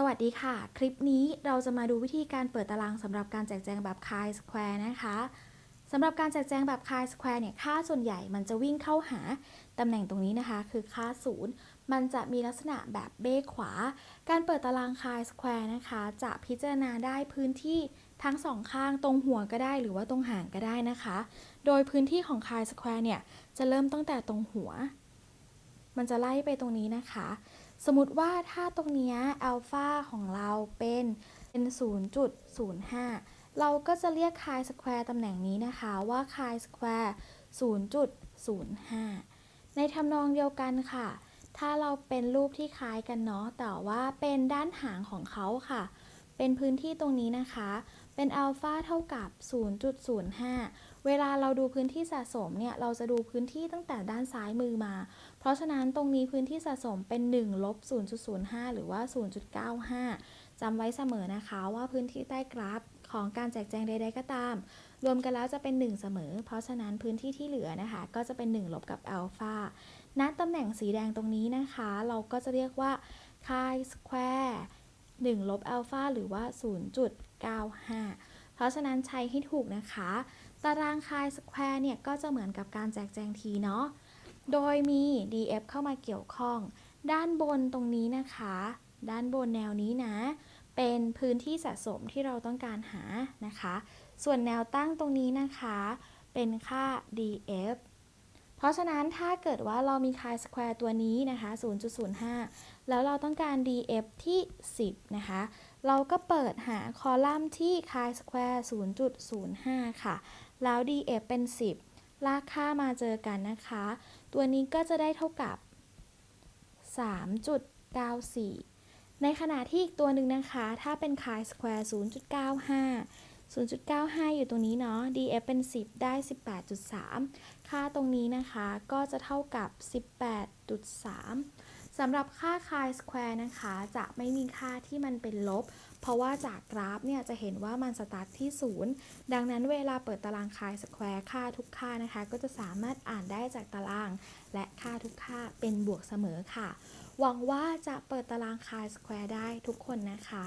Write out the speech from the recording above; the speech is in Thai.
สวัสดีค่ะ คลิปนี้เราจะมาดูวิธีการเปิดตารางสำหรับการแจกแจงแบบ chi square นะคะสำหรับการแจกแจงแบบ chi square เนี่ยค่าส่วนใหญ่มันจะวิ่งเข้าหาตำแหน่งตรงนี้นะคะ คือค่าศูนย์มันจะมีลักษณะแบบเบ้ขวา การเปิดตาราง chi square นะคะ จะพิจารณาได้พื้นที่ทั้งสองข้างตรงหัวก็ได้หรือว่าตรงหางก็ได้นะคะ โดยพื้นที่ของ chi square เนี่ยจะเริ่มตั้งแต่ตรงหัว มันจะไล่ไปตรงนี้นะคะ สมมติว่าถ้าตรงนี้อัลฟาของเราเป็นเป็น 0.05 เราก็จะเรียกคายสแควร์ตำแหน่งนี้นะคะว่าคายสแควร์0.05 ในทำนองเดียวกันค่ะ ถ้าเราเป็นรูปที่คล้ายกันเนาะแต่ว่าเป็นด้านหางของเขาค่ะ เป็นพื้นที่ตรงนี้นะคะ เป็นอัลฟาเท่ากับ 0.05 เวลาเราดูพื้นที่สะสมเนี่ย เราจะดูพื้นที่ตั้งแต่ด้านซ้ายมือมา เพราะฉะนั้นตรงนี้พื้นที่สะสมเป็น1ลบ0.05 หรือว่า 0.95 จำไว้เสมอนะคะว่าพื้นที่ใต้กราฟของการแจกแจงใด ๆ ก็ตาม รวมกันแล้วจะเป็น 1 เสมอ เพราะฉะนั้นพื้นที่ที่เหลือนะคะ ก็จะเป็น 1 ลบกับอัลฟาณตำแหน่งสีแดงตรงนี้นะคะ เราก็จะเรียกว่า chi square 1 ลบอัลฟาหรือว่า 0.95 เพราะฉะนั้นใช้ให้ถูกนะคะ ตาราง chi square เนี่ย ก็จะเหมือนกับการแจกแจงทีเนาะ โดยมี df เข้ามาเกี่ยวข้อง ด้านบนตรงนี้นะคะ ด้านบนแนวนี้นะ เป็นพื้นที่สะสมที่เราต้องการหานะคะ ส่วนแนวตั้งตรงนี้นะคะ เป็นค่า df เพราะฉะนั้นถ้าเกิดว่าเรามี chi square ตัวนี้นะคะ 0.05 แล้วเราต้องการ df ที่ 10 นะคะ เราก็เปิดหาคอลัมน์ที่ chi square 0.05 ค่ะ แล้ว df เป็น 10 ลากค่ามาเจอกันนะคะ ตัวนี้ก็จะได้เท่ากับ 3.94 ในขณะที่อีกตัวหนึ่งนะคะ ถ้าเป็น chi square 0.95 0.95 อยู่ตรงนี้เนาะ df เป็น 10 ได้ 18.3 ค่าตรงนี้นะคะก็จะเท่ากับ 18.3สำหรับค่า chi square นะคะ จะไม่มีค่าที่มันเป็นลบ เพราะว่าจากกราฟเนี่ยจะเห็นว่ามันสตาร์ทที่ 0 ดังนั้นเวลาเปิดตาราง chi square ค่าทุกค่านะคะ ก็จะสามารถอ่านได้จากตาราง และค่าทุกค่าเป็นบวกเสมอค่ะ หวังว่าจะเปิดตาราง chi square ได้ทุกคนนะคะ